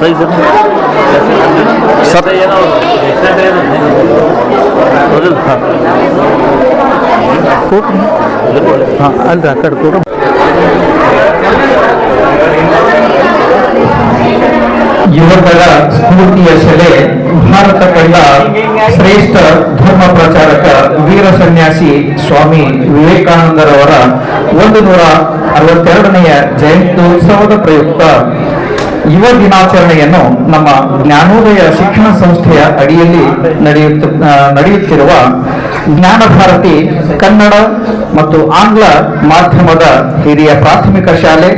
Price sir ಹಾಂ. ಸ್ಫೂರ್ತಿಯ ಸೆಲೆ ಭಾರತ ಕಂಡ ಶ್ರೇಷ್ಠ ಧರ್ಮ ಪ್ರಚಾರಕ ವೀರ ಸನ್ಯಾಸಿ ಸ್ವಾಮಿ ವಿವೇಕಾನಂದರವರ ಒಂದು ನೂರ ಅರವತ್ತೆರಡನೆಯ ಜಯಂತ್ಯೋತ್ಸವದ ಪ್ರಯುಕ್ತ ಯುವ ದಿನಾಚರಣೆಯನ್ನು ನಮ್ಮ ಜ್ಞಾನೋದಯ ಶಿಕ್ಷಣ ಸಂಸ್ಥೆಯ ಅಡಿಯಲ್ಲಿ ನಡೆಯುತ್ತ ನಡೆಯುತ್ತಿರುವ ಜ್ಞಾನ ಭಾರತಿ ಕನ್ನಡ ಮತ್ತು ಆಂಗ್ಲ ಮಾಧ್ಯಮದ ಹಿರಿಯ ಪ್ರಾಥಮಿಕ ಶಾಲೆ,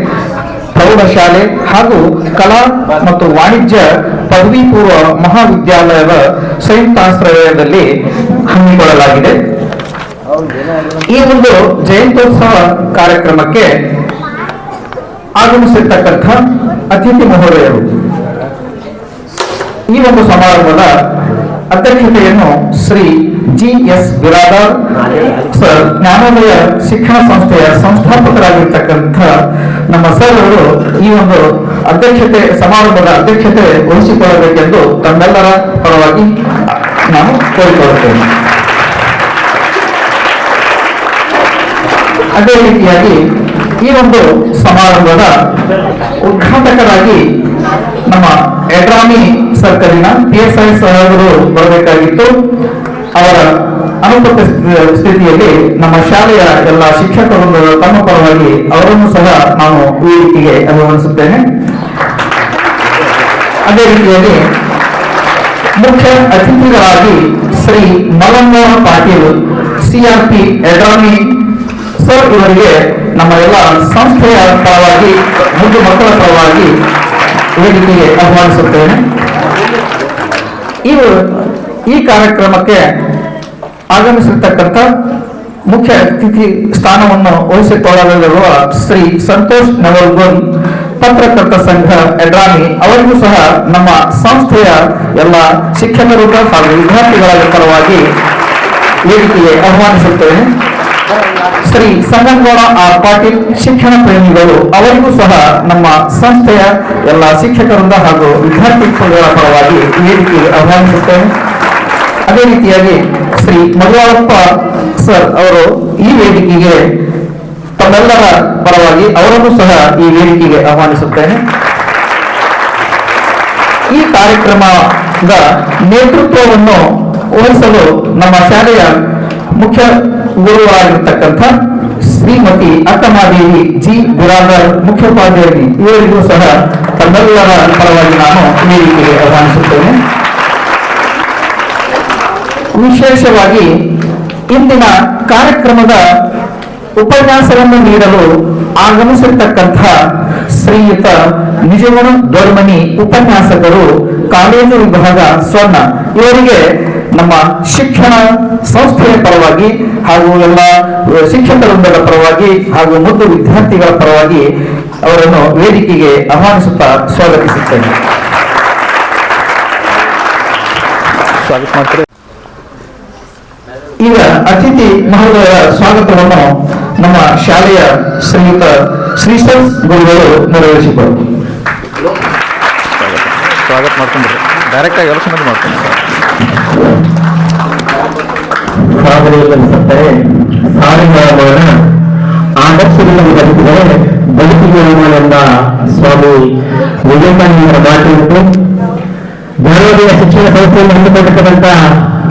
ಪ್ರೌಢಶಾಲೆ ಹಾಗೂ ಕಲಾ ಮತ್ತು ವಾಣಿಜ್ಯ ಪದವಿ ಪೂರ್ವ ಮಹಾವಿದ್ಯಾಲಯದ ಸಂಯುಕ್ತಾಶ್ರಯದಲ್ಲಿ ಹಮ್ಮಿಕೊಳ್ಳಲಾಗಿದೆ. ಈ ಒಂದು ಜಯಂತ್ಯೋತ್ಸವ ಕಾರ್ಯಕ್ರಮಕ್ಕೆ ಆಗಮಿಸಿರ್ತಕ್ಕಂಥ ಅತಿಥಿ ಮಹೋದಯರು. ಈ ಒಂದು ಸಮಾರಂಭದ ಅಧ್ಯಕ್ಷತೆಯನ್ನು Shri G S Biradar sir, ಜ್ಞಾನೋದಯ ಶಿಕ್ಷಣ ಸಂಸ್ಥೆಯ ಸಂಸ್ಥಾಪಕರಾಗಿರ್ತಕ್ಕಂಥ ನಮ್ಮ ಸರ್ ಅವರು ಈ ಒಂದು ಅಧ್ಯಕ್ಷತೆ, ಸಮಾರಂಭದ ಅಧ್ಯಕ್ಷತೆ ವಹಿಸಿಕೊಳ್ಳಬೇಕೆಂದು ತಮ್ಮೆಲ್ಲರ ಪರವಾಗಿ ನಾನು ಕೋರಿಕೊಳ್ಳುತ್ತೇನೆ. ಅದೇ ರೀತಿಯಾಗಿ ಈ ಒಂದು ಸಮಾರಂಭದ ಉದ್ಘಾಟಕರಾಗಿ ನಮ್ಮ ಎಡ್ರಾಮಿ ಸರ್ಕಲಿನ ಪಿ ಎಸ್ ಐ ಸಾಹೇಬರು ಬರಬೇಕಾಗಿತ್ತು. ಅವರ ಅನುಪಸ್ಥಿತ, ಸ್ಥಿತಿಯಲ್ಲಿ ನಮ್ಮ ಶಾಲೆಯ ಎಲ್ಲ ಶಿಕ್ಷಕರು ತಮ್ಮ ಪರವಾಗಿ ಅವರನ್ನು ಸಹ ನಾನು ವೇದಿಕೆಗೆ ಅಭಿಮಾನಿಸುತ್ತೇನೆ ಅದೇ ರೀತಿಯಲ್ಲಿ ಮುಖ್ಯ ಅತಿಥಿಗಳಾಗಿ ಶ್ರೀ ಮಲಮೋಹನ್ ಪಾಟೀಲ್ ಸಿಆರ್ಪಿ ಎಡ್ರಾಮಿ ಇವರಿಗೆ ನಮ್ಮ ಎಲ್ಲ ಸಂಸ್ಥೆಯ ಪರವಾಗಿ, ಮುದ್ದು ಮಕ್ಕಳ ಪರವಾಗಿ ವೇದಿಕೆಗೆ ಆಹ್ವಾನಿಸುತ್ತೇನೆ. ಇವರು ಈ ಕಾರ್ಯಕ್ರಮಕ್ಕೆ ಆಗಮಿಸಿರ್ತಕ್ಕಂಥ ಮುಖ್ಯ ಅತಿಥಿ ಸ್ಥಾನವನ್ನು ವಹಿಸಿಕೊಳ್ಳಲಿರುವ ಶ್ರೀ ಸಂತೋಷ್ ನವಲ್ಗುನ್, ಪತ್ರಕರ್ತ ಸಂಘ ಎಡ್ರಾಮಿ ಅವರಿಗೂ ಸಹ ನಮ್ಮ ಸಂಸ್ಥೆಯ ಎಲ್ಲ ಶಿಕ್ಷಕರು ಹಾಗೂ ವಿದ್ಯಾರ್ಥಿಗಳ ಪರವಾಗಿ ವೇದಿಕೆಗೆ ಆಹ್ವಾನಿಸುತ್ತೇನೆ. ಶ್ರೀ ಸಂಗನಗೌಡ ಆರ್ ಪಾಟೀಲ್ ಶಿಕ್ಷಣ ಪ್ರೇಮಿಗಳು, ಅವರಿಗೂ ಸಹ ನಮ್ಮ ಸಂಸ್ಥೆಯ ಎಲ್ಲ ಶಿಕ್ಷಕರಿಂದ ಹಾಗೂ ವಿದ್ಯಾರ್ಥಿಗಳ ಪರವಾಗಿ ವೇದಿಕೆಗೆ ಆಹ್ವಾನಿಸುತ್ತೇನೆ. ಅದೇ ರೀತಿಯಾಗಿ ಶ್ರೀ ಮಧುವಾಳಪ್ಪ ಸರ್ ಅವರು ಈ ವೇದಿಕೆಗೆ ತಮ್ಮೆಲ್ಲರ ಪರವಾಗಿ ಅವರನ್ನು ಸಹ ಈ ವೇದಿಕೆಗೆ ಆಹ್ವಾನಿಸುತ್ತೇನೆ. ಈ ಕಾರ್ಯಕ್ರಮದ ನೇತೃತ್ವವನ್ನು ವಹಿಸಲು ನಮ್ಮ ಶಾಲೆಯ ಮುಖ್ಯ ಗುರುವಾಗಿರ್ತಕ್ಕಂಥ ಶ್ರೀಮತಿ ಅಕ್ಕಮಾದೇವಿ ಜಿ. ಗುರಾಧರ್ ಮುಖ್ಯೋಪಾಧ್ಯಾಯರಿ, ಇವರಿಗೂ ಸಹ ತಮ್ಮೆಲ್ಲರ ಪರವಾಗಿ ನಾನು ವೇದಿಕೆಗೆ ಆಹ್ವಾನಿಸುತ್ತೇನೆ. ವಿಶೇಷವಾಗಿ ಇಂದಿನ ಕಾರ್ಯಕ್ರಮದ ಉಪನ್ಯಾಸವನ್ನು ನೀಡಲು ಆಗಮಿಸಿರ್ತಕ್ಕಂಥ ಶ್ರೀಯುತ ನಿಜಗುಣ ದೊರ್ಮನಿ ಉಪನ್ಯಾಸಕರು, ಕಾಲೇಜು ವಿಭಾಗ ಸ್ವರ್ಣ. ಇವರಿಗೆ ನಮ್ಮ ಶಿಕ್ಷಣ ಸಂಸ್ಥೆಯ ಪರವಾಗಿ ಹಾಗೂ ಎಲ್ಲ ಶಿಕ್ಷಕ ವೃಂದದ ಪರವಾಗಿ ಹಾಗೂ ಮುದ್ದು ವಿದ್ಯಾರ್ಥಿಗಳ ಪರವಾಗಿ ಅವರನ್ನು ವೇದಿಕೆಗೆ ಆಹ್ವಾನಿಸುತ್ತಾ ಸ್ವಾಗತಿಸುತ್ತೇನೆ. ಈಗ ಅತಿಥಿ ಮಹೋದಯರ ಸ್ವಾಗತವನ್ನು ನಮ್ಮ ಶಾಲೆಯ ಶ್ರೀಯುತ ಶ್ರೀ ಗುರುಗಳು ನೆರವೇರಿಸಿಕೊಡು ಸ್ವಾಗತ ಮಾಡ್ಕೊಂಡ್ರಿ. ಡೈರೆಕ್ಟಾಗಿ ಎಲ್ಲ ಸಂಗತಿ ಮಾಡ್ಕೊಂಡು ಸಾಧನೆಯಲ್ಲಿರುತ್ತಾರೆ ಸಾಧನೆಗಳನ್ನ ಆದರ್ಶಗಳನ್ನು ಬದುಕಿದರೆ ಬದುಕಿಗೆ ಹೋಗುವುದೆಂದ ಸ್ವಾಮಿ ವಿವೇಕಾನಂದರ ಮಾತಿತ್ತು ಜ್ಞಾನೋದಯ ಶಿಕ್ಷಣ ಸಂಸ್ಥೆಯನ್ನು ಹೊಂದಿಕೊಂಡಿರ್ತಕ್ಕಂಥ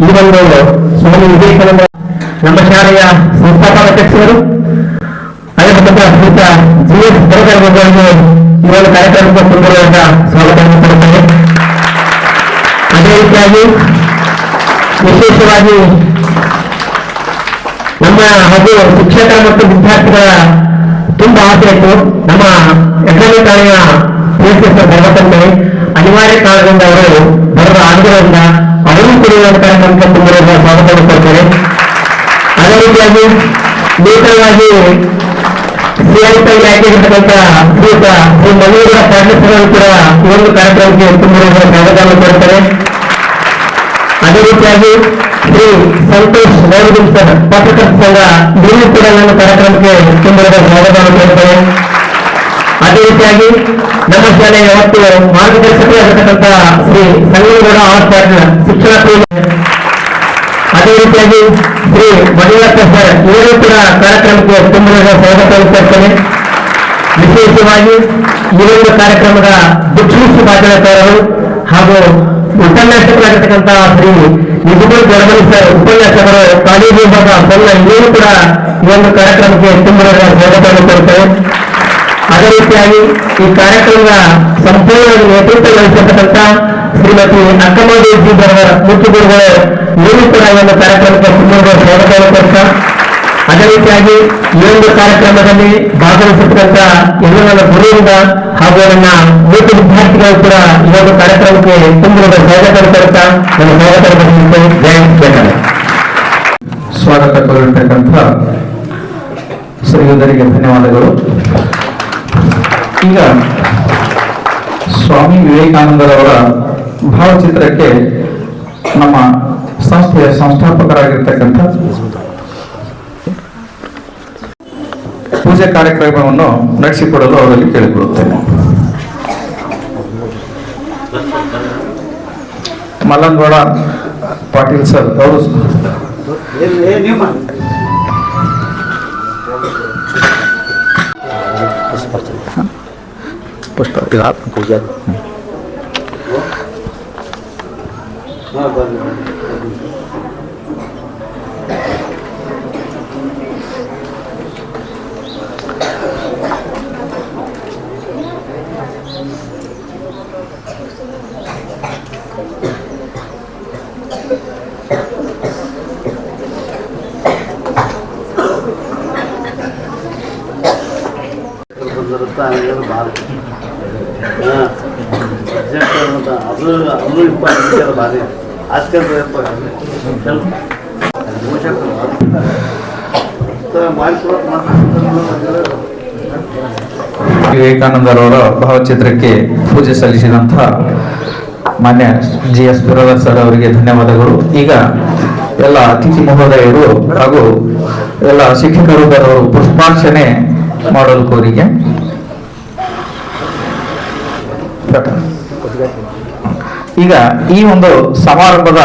ಈ ಒಂದು ಸ್ವಾಮಿ ವಿವೇಕಾನಂದ ನಮ್ಮ ಶಾಲೆಯ ಸಂಸ್ಥಾಪಕ ಅಧ್ಯಕ್ಷರು ಅದೇ ಮತ್ತು ಶ್ರೀತ ಜಿ ಎಸ್ ಬರಗಾರರಿಗೆ ಈ ಒಂದು ಕಾರ್ಯಕ್ರಮಕ್ಕೆ ಸುಂದರವಾದ ನಮ್ಮ ಹಾಗೂ ಶಿಕ್ಷಕರ ಮತ್ತು ವಿದ್ಯಾರ್ಥಿಗಳ ತುಂಬಾ ಆಸೆ ಇತ್ತು. ನಮ್ಮ ಎಕನಾಮಿ ಠಾಣೆಯ ಪಿಎಸ್ಎಸ್ ಭಗವಂತಂತೆ ಅನಿವಾರ್ಯ ಕಾರಣದಿಂದ ಅವರು ಬರೆದ ಆಗಿರೋದ್ರಿಂದ ಅವರೂ ಕೊಡುವಂತಹ ನಮಗೆ ಒಂದು ಕಾರ್ಯಕ್ರಮಕ್ಕೆ ತುಂಬ ಸ್ವಾಗತವನ್ನು ಕೊಡ್ತಾರೆ ಅದೇ ರೀತಿಯಾಗಿ ನೂತನವಾಗಿ ಶ್ರೀಯಂತ ಇಲಾಖೆ ಇರತಕ್ಕಂಥ ಶ್ರೀಯುತ ಶ್ರೀ ಕೂಡ ಈ ಒಂದು ಕಾರ್ಯಕ್ರಮಕ್ಕೆ ತುಂಬ ಸ್ವಾಗತವನ್ನು ಕೊಡ್ತಾರೆ ಅದೇ ರೀತಿಯಾಗಿ ಶ್ರೀ ಸಂತೋಷ್ ನವರುದಿನ್ ಸರ್ ಪತ್ರಕರ್ತ ಸಂಘ ನೀವು ಕೂಡ ನನ್ನ ಕಾರ್ಯಕ್ರಮಕ್ಕೆ ತುಂಬ ಸ್ವಾಗತವನ್ನು ಕೊಡ್ತಾರೆ ಅದೇ ರೀತಿಯಾಗಿ ನಮ್ಮ ಶಾಲೆಯ ಯಾವತ್ತು ಮಾರ್ಗದರ್ಶಕರಾಗಿರ್ತಕ್ಕಂತಹ ಶ್ರೀ ಸಂಗೇಗೌಡ ಆಚಾರ್ಯ ಶಿಕ್ಷಣ ಅದೇ ರೀತಿಯಾಗಿ ಶ್ರೀ ಮಣಿಲಕ್ಕ ಸರ್, ಇವರು ಕೂಡ ಕಾರ್ಯಕ್ರಮಕ್ಕೆ ತುಂಬ ಸ್ವಾಗತವನ್ನು ಕೊಡ್ತೇನೆ ವಿಶೇಷವಾಗಿ ಈ ಒಂದು ಕಾರ್ಯಕ್ರಮದ ದುಕ್ಷಿಷಿ ಬಾಜನಕಾರರು ಹಾಗೂ ಉಪನ್ಯಾಸಕರಾಗಿರ್ತಕ್ಕಂಥ ಶ್ರೀ ನಿಜಗಳು ಸರ್, ಉಪನ್ಯಾಸಕರು ಕಾಲೇಜು ಭಾಗ ಸಣ್ಣ ಇವರು ಕೂಡ ಈ ಒಂದು ಕಾರ್ಯಕ್ರಮಕ್ಕೆ ತುಂಬ ಸ್ವಾಗತವನ್ನು ಕೊಡ್ತೇವೆ ಅದೇ ರೀತಿಯಾಗಿ ಈ ಕಾರ್ಯಕ್ರಮದ ಸಂಪೂರ್ಣ ನೇತೃತ್ವ ವಹಿಸಿರ್ತಕ್ಕಂಥ ಶ್ರೀಮತಿ ಅಕ್ಕಮದೇವಿ ಅವರ ಮುಖ್ಯ ಗುರುಗಳು ಏನು ಕೂಡ ಈ ಒಂದು ಕಾರ್ಯಕ್ರಮಕ್ಕೆ ತುಂಬ ಸ್ವಾಗತವನ್ನು ಕೊಡ್ತಾ ಅದೇ ರೀತಿಯಾಗಿ ಈ ಒಂದು ಕಾರ್ಯಕ್ರಮದಲ್ಲಿ ಭಾಗವಹಿಸಿರ್ತಕ್ಕಂಥ ಎಲ್ಲ ನನ್ನ ಗುರುವಿಂದ ಹಾಗೂ ನನ್ನ ಮೂಕ ವಿದ್ಯಾರ್ಥಿಗಳು ಕೂಡ ಈ ಒಂದು ಕಾರ್ಯಕ್ರಮಕ್ಕೆ ತುಂಬಿರುವ ಸ್ವಾಗತ ಕೊಡ್ತಾ ನನ್ನ ಸ್ವಾಗತ ಬರೆಯುತ್ತೆ ಜಯ ಬೇಕಾರೆ. ಸ್ವಾಗತ ಕೋರಿರ್ತಕ್ಕಂಥ ಶ್ರೀಯುಧರಿಗೆ ಧನ್ಯವಾದಗಳು. ಈಗ ಸ್ವಾಮಿ ವಿವೇಕಾನಂದರವರ ಭಾವಚಿತ್ರಕ್ಕೆ ನಮ್ಮ ಸಂಸ್ಥೆಯ ಸಂಸ್ಥಾಪಕರಾಗಿರ್ತಕ್ಕಂಥ ಪೂಜೆ ಕಾರ್ಯಕ್ರಮವನ್ನು ನಡೆಸಿಕೊಡಲು ಅವರಲ್ಲಿ ಕೇಳಿಕೊಳ್ಳುತ್ತೇನೆ ಮಲ್ಲನಗೌಡ ಪಾಟೀಲ್ ಸರ್ ಅವರು ಪೂಜೆ ಬಂದಿರುತ್ತೆ ಅನ್ನೋದು ಭಾಳ ಅದು ಅದು ಭಾರಿ. ವಿವೇಕಾನಂದರವರ ಭಾವಚಿತ್ರಕ್ಕೆ ಪೂಜೆ ಸಲ್ಲಿಸಿದಂತಹ ಮಾನ್ಯ ಜಿ ಎಸ್ ಬಿರೋದರ್ ಸರ್ ಅವರಿಗೆ ಧನ್ಯವಾದಗಳು. ಈಗ ಎಲ್ಲ ಅತಿಥಿ ಮಹೋದಯರು ಹಾಗೂ ಎಲ್ಲ ಶಿಕ್ಷಕರು ಪುಷ್ಪಾರ್ಚನೆ ಮಾಡಲು ಕೋರಿಕೆ ಈಗ ಈ ಒಂದು ಸಮಾರಂಭದ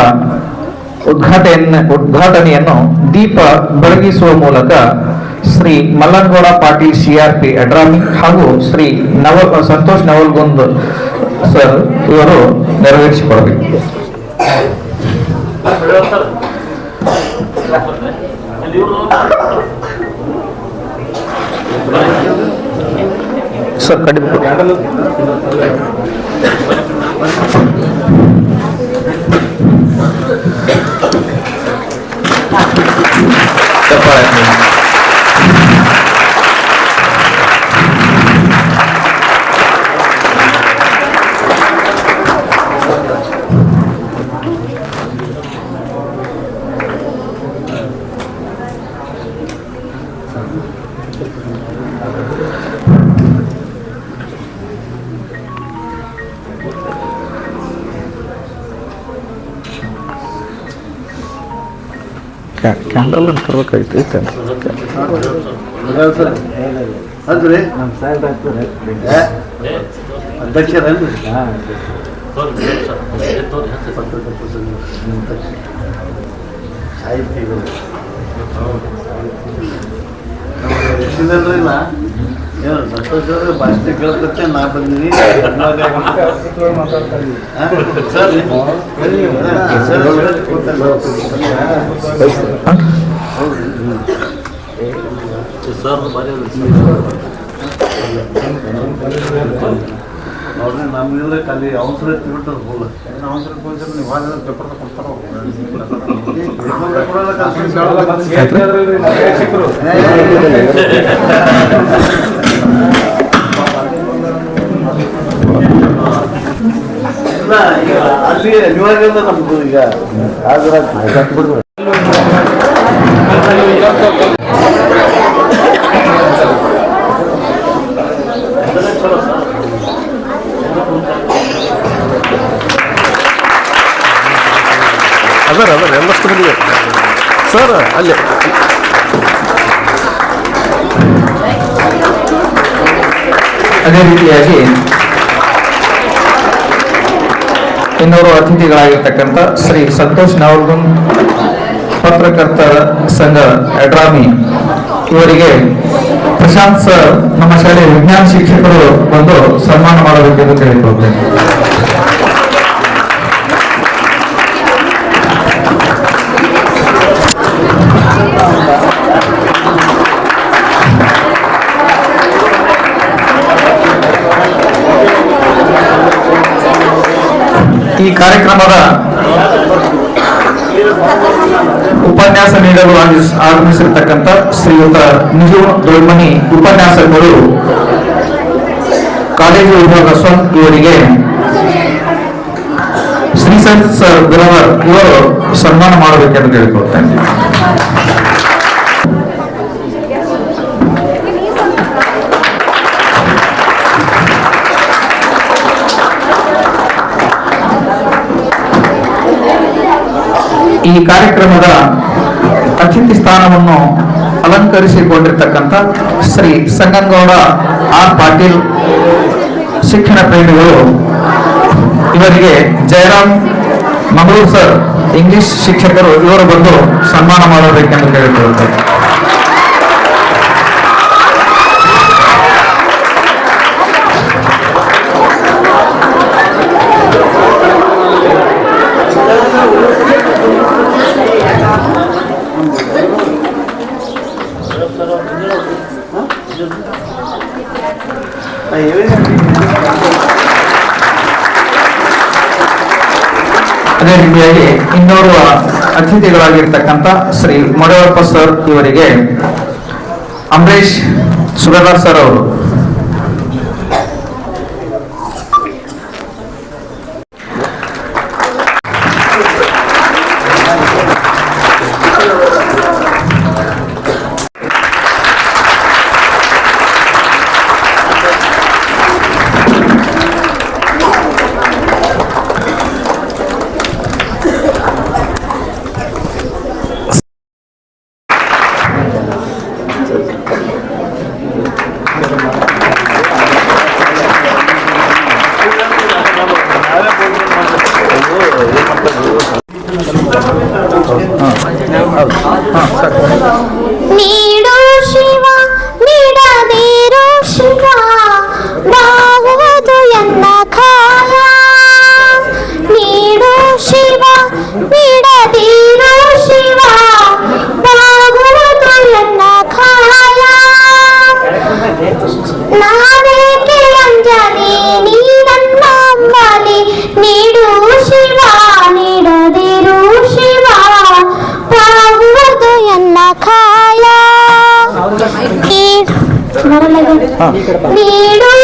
ಉದ್ಘಾಟನೆ ಉದ್ಘಾಟನೆಯನ್ನು ದೀಪ ಬೆಳಗಿಸುವ ಮೂಲಕ ಶ್ರೀ ಮಲ್ಲಂಗೋಳ ಪಾಟೀಲ್ ಸಿಆರ್ಪಿ ಅಡ್ರಾಮಿ ಹಾಗೂ ಶ್ರೀ ನವ, ಸಂತೋಷ್ ನವಲ್ಗುಂದ್ ಸರ್ ಇವರು ನೆರವೇರಿಸಿಕೊಡಬೇಕು. ಸರ್ ಕಡಿಮೆ ಕ್ಯಾಂಡಲ್ ಅಂತ ತರ್ಬೇಕಾಯ್ತು ಅಂದ್ರೆ ಅಧ್ಯಕ್ಷರೇನು ಸಾಹಿತ್ಯಗಳು ಎಷ್ಟಿದಲ್ರಿಲ್ಲ ಏನು ಸಂತೋಷ ಅವ್ರೆ ಭಾಷಣ ಕೇಳ್ತಕ್ಕೆ ನಾ ಬಂದೀನಿ ಸರ್ ಸರ್ ಭಾರಿ ನೋಡ್ರಿ ನಮ್ಗಿದ್ರೆ ಖಾಲಿ ಅವಸರ ತಿಳ್ಬಿಟ್ಟದ ಹೋಲ ಪೇಪರ್ ಈಗ ಅಲ್ಲಿ ಅನಿವಾರ್ಯ ನಮ್ದು ಈಗ ಹಾಜರಾಗ್ತದೆ ಚಲೋ ಸರ್ ಅದರ ಅದರ ಎಲ್ಲಷ್ಟು ಮಂದಿ ಸರ್ ಅಲ್ಲಿ ಅದೇ ರೀತಿಯಾಗಿ ಇನ್ನೂರು ಅತಿಥಿಗಳಾಗಿರ್ತಕ್ಕಂಥ ಶ್ರೀ ಸಂತೋಷ್ ನವಲ್ಗುನ್, ಪತ್ರಕರ್ತರ ಸಂಘ ಎಡ್ರಾಮಿ ಇವರಿಗೆ ಪ್ರಶಾಂತ್ ಸರ್, ನಮ್ಮ ಶಾಲೆಯ ವಿಜ್ಞಾನ ಶಿಕ್ಷಕರು ಬಂದು ಸನ್ಮಾನ ಮಾಡಬೇಕೆಂದು ಕೇಳಿಕೊಳ್ತೇನೆ ಕಾರ್ಯಕ್ರಮದ ಉಪನ್ಯಾಸ ನೀಡಲು ಆಗಮಿಸ್- ಆಗಮಿಸಿರ್ತಕ್ಕಂಥ ಶ್ರೀಯುತ ನಿಜು ದೊಡ್ಮನಿ ಉಪನ್ಯಾಸಕರು, ಕಾಲೇಜು ವಿಭಾಗ ಸ್ವಂ ಇವರಿಗೆ ಶ್ರೀಸಂತ್ ಸರ್ ಗುರವರ್ ಇವರು ಸನ್ಮಾನ ಮಾಡಬೇಕೆಂದು ಕೇಳಿಕೊಳ್ತೇನೆ. ಈ ಕಾರ್ಯಕ್ರಮದ ಅತಿಥಿ ಸ್ಥಾನವನ್ನು ಅಲಂಕರಿಸಿಕೊಂಡಿರ್ತಕ್ಕಂಥ ಶ್ರೀ ಸಂಗನಗೌಡ ಆರ್ ಪಾಟೀಲ್ ಶಿಕ್ಷಣ ಪ್ರೇಮಿಗಳು. ಇವರಿಗೆ ಜಯರಾಮ್ ಮಂಗಳೂರು ಸರ್ ಇಂಗ್ಲಿಷ್ ಶಿಕ್ಷಕರು, ಇವರು ಬಂದು ಸನ್ಮಾನ ಮಾಡಬೇಕೆಂದು ಕೇಳಿಕೊಳ್ಳುತ್ತಾರೆ ಅದೇ ರೀತಿಯಾಗಿ ಇನ್ನೋರ್ವ ಅತಿಥಿಗಳಾಗಿರ್ತಕ್ಕಂಥ ಶ್ರೀ ಮೊಡವಪ್ಪ ಸರ್ ಇವರಿಗೆ ಅಂಬರೀಶ್ ಸುಗದಾರ್ ಸರ್ ಅವರು ah.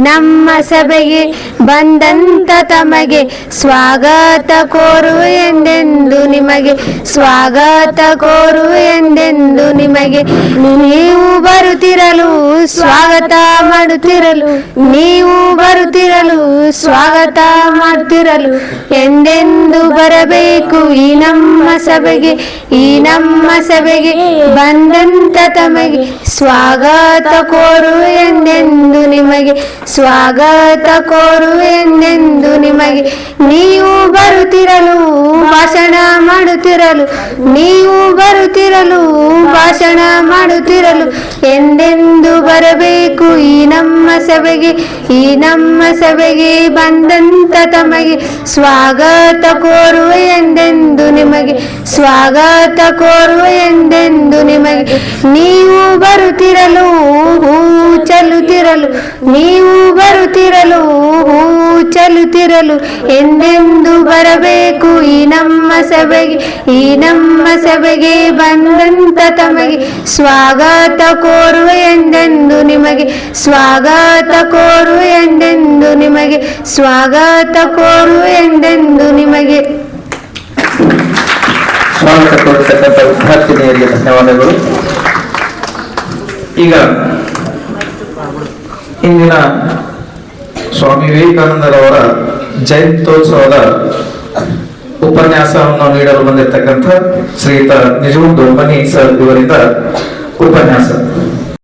ಈ ನಮ್ಮ ಸಭೆಗೆ ಬಂದಂತ ತಮಗೆ ಸ್ವಾಗತ ಕೋರು ಎಂದೆಂದು ನಿಮಗೆ, ಸ್ವಾಗತ ಕೋರು ಎಂದೆಂದು ನಿಮಗೆ. ನೀವು ಬರುತ್ತಿರಲು ಸ್ವಾಗತ ಮಾಡುತ್ತಿರಲು, ನೀವು ಬರುತ್ತಿರಲು ಸ್ವಾಗತ ಮಾಡುತ್ತಿರಲು. ಎಂದೆಂದು ಬರಬೇಕು ಈ ನಮ್ಮ ಸಭೆಗೆ, ಈ ನಮ್ಮ ಸಭೆಗೆ ಬಂದಂತ ತಮಗೆ ಸ್ವಾಗತ ಕೋರು ಎಂದೆಂದು ನಿಮಗೆ, ಸ್ವಾಗತ ಕೋರು ಎಂದೆಂದು ನಿಮಗೆ ನೀವು ಬರುತ್ತಿರಲು ಮಾಡುತ್ತಿರಲು, ನೀವು ಬರುತ್ತಿರಲು, ಭಾಷಣ ಮಾಡುತ್ತಿರಲು, ಎಂದೆಂದು ಬರಬೇಕು ಈ ನಮ್ಮ ಸಭೆಗೆ, ಈ ನಮ್ಮ ಸಭೆಗೆ ಬಂದಂತ ತಮಗೆ ಸ್ವಾಗತ ಕೋರುವ ಎಂದೆಂದು ನಿಮಗೆ, ಸ್ವಾಗತ ಕೋರುವ ಎಂದೆಂದು ನಿಮಗೆ. ನೀವು ಬರುತ್ತಿರಲು, ಹೂ ಚಲುತ್ತಿರಲು ನೀವು ಬರುತ್ತಿರಲು, ಹೂ ಚಲುತ್ತಿರಲು ಎಂದೆಂದು ಬರಬೇಕು ಈ ನಮ್ಮ ಸಭೆಗೆ, ಈ ನಮ್ಮ ಸಭೆಗೆ ಬಂದಂತ ತಮಗೆ ಸ್ವಾಗತ ಕೋರುವ ಎಂದೆಂದು ನಿಮಗೆ, ಸ್ವಾಗತ ಕೋರುವ ಎಂದೆಂದು ನಿಮಗೆ, ಸ್ವಾಗತ ಕೋರುವ ಎಂದೆಂದು ನಿಮಗೆ. ಸ್ವಾಗತ ಕೋರತಕ್ಕಂಥ ವಿದ್ಯಾರ್ಥಿನಿಯರಿಗೆ ಧನ್ಯವಾದಗಳು. ಈಗ ಇಂದಿನ ಸ್ವಾಮಿ ವಿವೇಕಾನಂದರವರ ಜಯಂತ್ಯೋತ್ಸವದ ಉಪನ್ಯಾಸವನ್ನು ನೀಡಲು ಬಂದಿರತಕ್ಕಂಥ ಶ್ರೀಯುತ ನಿಜಗುಂದು ಮನಿ ಸರ್ ಇವರಿಂದ ಉಪನ್ಯಾಸ.